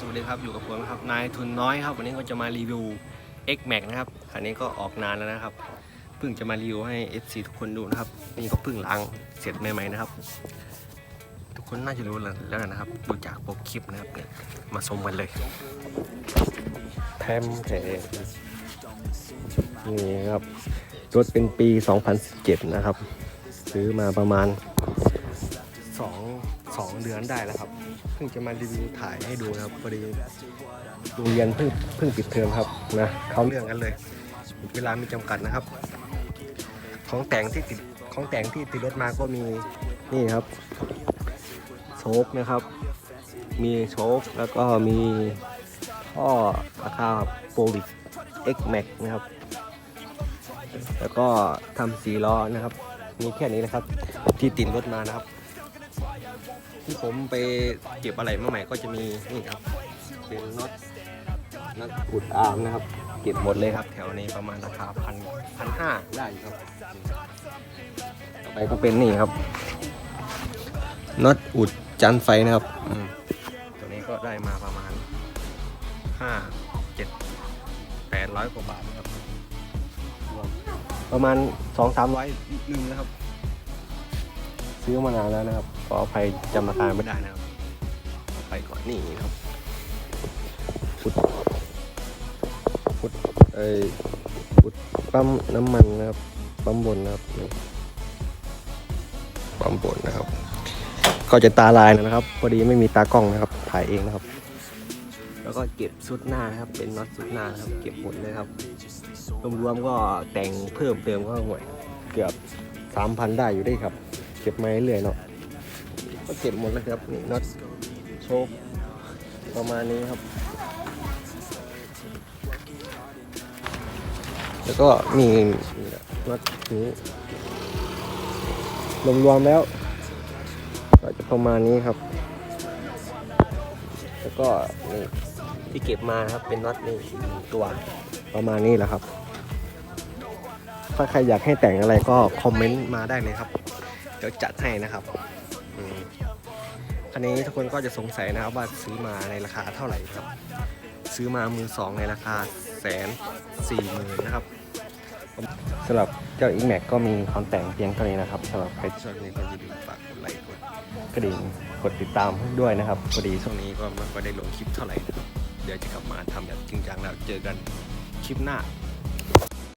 สวัสดีครับอยู่กับผมนะครับนายทุนน้อยครับ วันนี้ก็จะมารีวิว X Max นะครับคันนี้ก็ออกนานแล้วนะครับเพิ่งจะมารีวิวให้ FC ทุกคนดูนะครับ นี่ก็เพิ่งล้างเสร็จใหม่ๆนะครับ ทุกคนน่าจะรู้แล้วนะครับดูจากโปรคลิปนะครับเนี่ยมาชมกันเลยแทมแทนี่ครับรถเป็นปี 2017 นะครับ ซื้อมาประมาณ 2 2 เดือนได้แล้วครับ เพิ่งจะมารีวิวถ่ายให้ดูนะครับพอดีโรงเรียนเพิ่งเพิ่งปิดเทอมครับนะเขาเรื่องกันเลย เวลามีจำกัดนะครับ ของแต่งที่ติดของแต่งที่ติดรถมาก็มีนี่ครับโชคนะครับ มีโชคแล้วก็มีท่อราคาโปรวิก X Max นะครับ แล้วก็ทำสีล้อนะครับ มีแค่นี้นะครับ ที่ติดรถมานะครับ ที่ผมไปเก็บอะไรมาใหม่ก็จะมีนี่ครับ เป็นน็อตน็อตอุดอาร์มนะครับ เก็บหมดเลยครับ แถวนี้ประมาณราคาพันพันห้าได้ครับ ต่อไปก็เป็นนี่ครับน็อตอุดจันไฟนะครับตัวนี้ก็ได้มาประมาณห้าเจ็ดแปดร้อยกว่าบาทนะครับรวมประมาณสองสามร้อยลืมแล้วครับ ซื้อมานานแล้วนะครับ ขออภัยจำราคาไม่ได้นะครับเอาไปก่อนนี่นะครับฟุดฟุดไอ้ฟุดปั๊มน้ำมันนะครับปั๊มบนนะครับนี่ปั๊มบนนะครับ ก็จะตาลายนะครับ พอดีไม่มีตากล้องนะครับ ถ่ายเองนะครับ แล้วก็เก็บชุดหน้านะครับ เป็นน็อตชุดหน้านะครับ เก็บหมดเลยครับรวมๆก็แต่งเพิ่มเติมก็ห่วยเกือบสามพันได้อยู่ได้ครับเก็บมาเรื่อยๆเนาะก็เก็บหมดแล้วครับนี่น็อตโชคประมาณนี้ครับ แล้วก็มีนี่น็อตนี้รวมๆแล้ว ก็จะประมาณนี้ครับ แล้วก็นี่ที่เก็บมาครับเป็นน็อตนี่หนึ่งตัวประมาณนี้แหละครับ ถ้าใครอยากให้แต่งอะไรก็คอมเมนต์มาได้เลยครับ เดี๋ยวจัดให้นะครับอืมคันนี้ทุกคนก็จะสงสัยนะครับว่าซื้อมาในราคาเท่าไหร่ครับ ซื้อมามือสองในราคาแสนสี่หมื่นนะครับสำหรับเจ้า i ิ m a x ก็มีความแต่งเพียงเท่านี้นะครับสำหรับใครที่ชอบนี้ก็อย่าลืมฝากกดไลค์กดกระดิ่งกดติดตามให้ด้วยนะครับพอดีช่วงนี้ก็ไม่ค่อยได้ลงคลิปเท่าไหร่นะครับเดี๋ยวจะกลับมาทำแบบจริงจังแล้วเจอกันคลิปหน้า